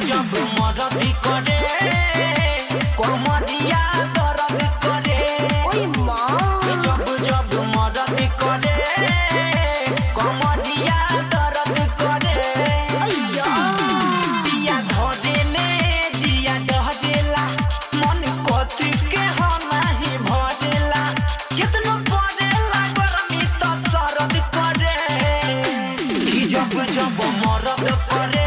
গজব মরদি করে কমরিয়া দরদ করে ওই মা। জব জব মরদি করে কমরিয়া দরদ করে দিয়া ধরেলে জিয়া ধরেলা মন কথিকে হনাহি ভরেলা। কেতন পরেলা গরমি তো সরদ করে কি জব জব মরদ করে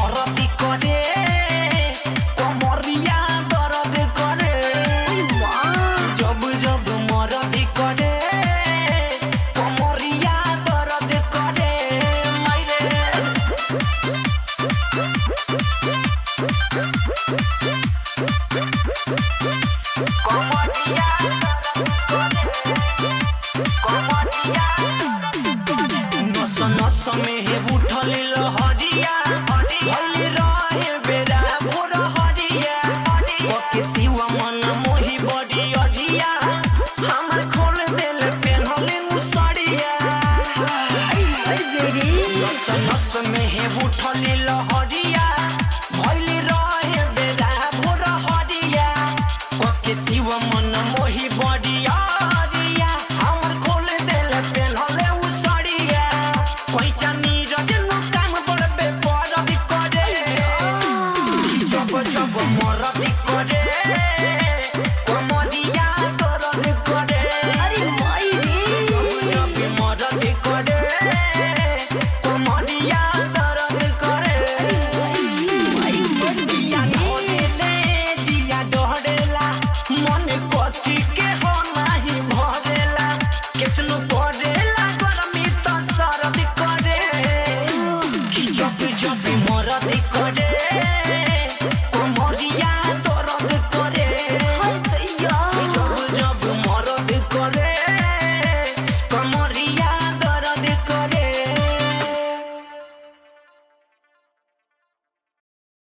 morra सनस में है उठले लहरिया भइले रहे बेरा भोर हरिया ओके शिवम